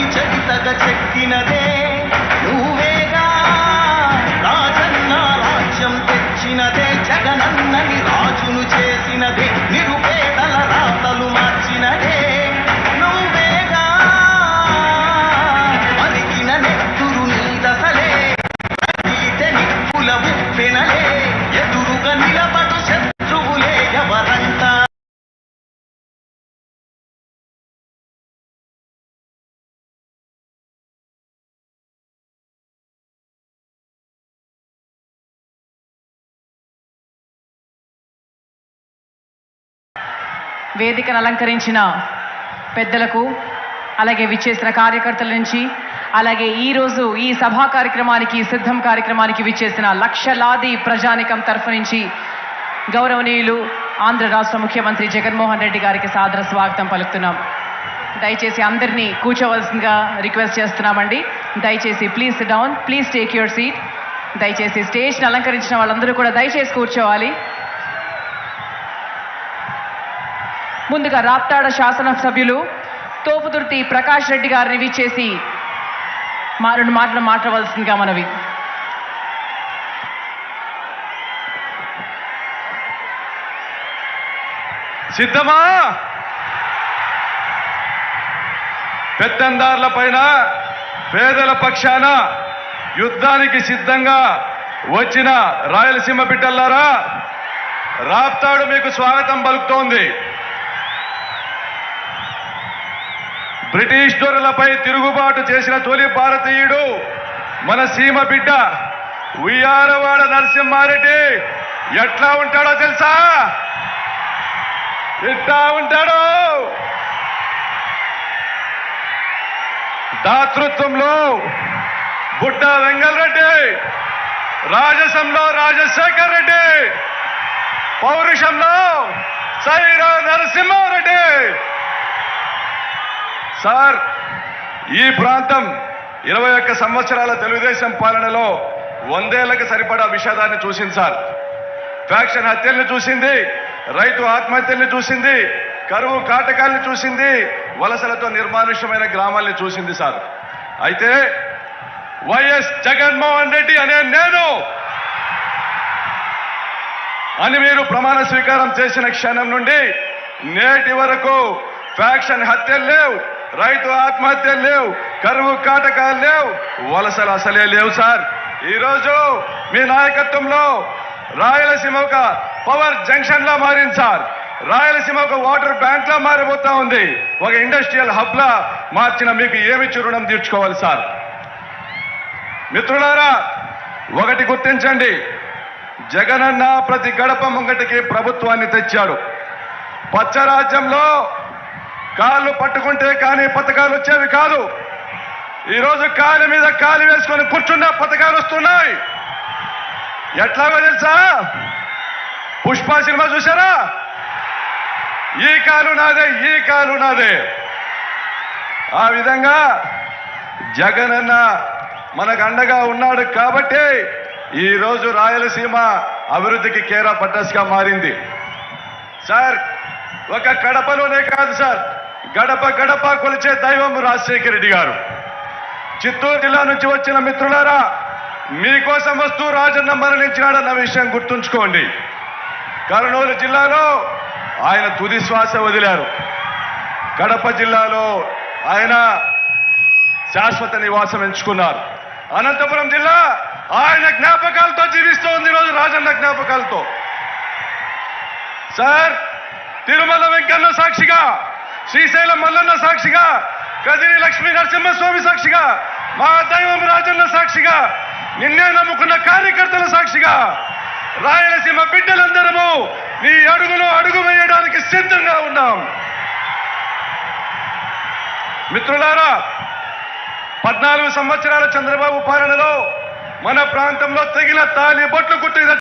రాముని చెక్కినదే వేదికను అలంకరించిన పెద్దలకు అలాగే విచ్చేసిన కార్యకర్తల నుంచి అలాగే ఈరోజు ఈ సభా కార్యక్రమానికి సిద్ధం కార్యక్రమానికి విచ్చేసిన లక్షలాది ప్రజానికం తరఫు నుంచి గౌరవనీయులు ఆంధ్ర రాష్ట్ర ముఖ్యమంత్రి జగన్మోహన్ రెడ్డి గారికి సాదర స్వాగతం పలుకుతున్నాం. దయచేసి అందరినీ కూర్చోవలసిందిగా రిక్వెస్ట్ చేస్తున్నామండి. దయచేసి please down please take your seat దయచేసి స్టేజ్ని అలంకరించిన వాళ్ళందరూ కూడా దయచేసి కూర్చోవాలి. ముందుగా రాప్తాడ శాసనసభ్యులు తోపుదుర్తి ప్రకాష్ రెడ్డి గారిని విచ్చేసి మా రెండు మాటలు మాట్లాడవలసిందిగా మనవి. సిద్ధమా? పెత్తందారుల పైన పేదల పక్షాన యుద్ధానికి సిద్ధంగా వచ్చిన రాయలసీమ బిడ్డల్లారా రాప్తాడు మీకు స్వాగతం పలుకుతోంది. బ్రిటిష్ దొరలపై తిరుగుబాటు చేసిన తొలి భారతీయుడు మన సీమ బిడ్డ ఉయ్యారవాడ నరసింహారెడ్డి. ఎట్లా ఉంటాడో తెలుసా? ఎట్లా ఉంటాడో? దాతృత్వంలో బుడ్డ వెంగళరెడ్డి రాజసంలో రాజశేఖర్ రెడ్డి పౌరుషంలో సైరా నరసింహారెడ్డి. సార్ ఈ ప్రాంతం ఇరవై ఒక్క సంవత్సరాల తెలుగుదేశం పాలనలో వందేళ్ళకు సరిపడా విషాదాన్ని చూసింది సార్. ఫ్యాక్షన్ హత్యల్ని చూసింది రైతు ఆత్మహత్యల్ని చూసింది కరువు కాటకాల్ని చూసింది వలసలతో నిర్మానుష్యమైన గ్రామాల్ని చూసింది సార్. అయితే వైఎస్ జగన్మోహన్ రెడ్డి అనే నేను అని మీరు ప్రమాణ స్వీకారం చేసిన క్షణం నుండి నేటి వరకు ఫ్యాక్షన్ హత్యలు లేవు. రైతు ఆత్మహత్యలు లేవు కరువు కాటకాలు లేవు వలసలు అసలే లేవు సార్. ఈరోజు మీ నాయకత్వంలో రాయలసీమ ఒక పవర్ జంక్షన్ లా మారింది సార్. రాయలసీమ ఒక వాటర్ బ్యాంక్ లా మారిపోతా ఉంది. ఒక ఇండస్ట్రియల్ హబ్ లా మార్చిన మీకు ఏమి రుణం తీర్చుకోవాలి సార్? మిత్రులారా ఒకటి గుర్తించండి. జగనన్న ప్రతి గడప ముంగటికి ప్రభుత్వాన్ని తెచ్చాడు. పచ్చరాజ్యంలో కాళ్ళు పట్టుకుంటే కానీ పథకాలు వచ్చేవి కాదు. ఈరోజు కాలి మీద కాలు వేసుకొని కూర్చున్న పథకాలు వస్తున్నాయి. ఎట్లాగో తెలుసా? పుష్ప సినిమా చూసారా ఈ కాలు నాదే ఈ కాలు నాదే. ఆ విధంగా జగన్ అన్న మనకు అండగా ఉన్నాడు కాబట్టి ఈరోజు రాయలసీమ అభివృద్ధికి కేరా పట్టస్గా మారింది. సార్ ఒక కడపలోనే కాదు సార్. గడప గడప కొలిచే దైవం రాజశేఖర రెడ్డి గారు. చిత్తూరు జిల్లా నుంచి వచ్చిన మిత్రులారా మీకోసం వస్తూ రాజన్న మరణించినాడన్న విషయం గుర్తుంచుకోండి. కర్నూలు జిల్లాలో ఆయన తుది శ్వాస వదిలారు. కడప జిల్లాలో ఆయన శాశ్వత నివాసం ఎంచుకున్నారు. అనంతపురం జిల్లా ఆయన జ్ఞాపకాలతో జీవిస్తోంది ఈరోజు రాజన్న జ్ఞాపకాలతో. సార్ తిరుమల వెంకన్న సాక్షిగా శ్రీశైలం మల్లన్న సాక్షిగా కదిరి లక్ష్మీ నరసింహస్వామి సాక్షిగా మా దైవం రాజన్న సాక్షిగా నిన్నే నమ్ముకున్న కార్యకర్తల సాక్షిగా రాయలసీమ బిడ్డలందరము నీ అడుగులో అడుగు వేయడానికి సిద్ధంగా ఉన్నాం. మిత్రులారా పద్నాలుగు సంవత్సరాల చంద్రబాబు పాలనలో మన ప్రాంతంలో తెగిన తాలి బొట్లు కుట్టిన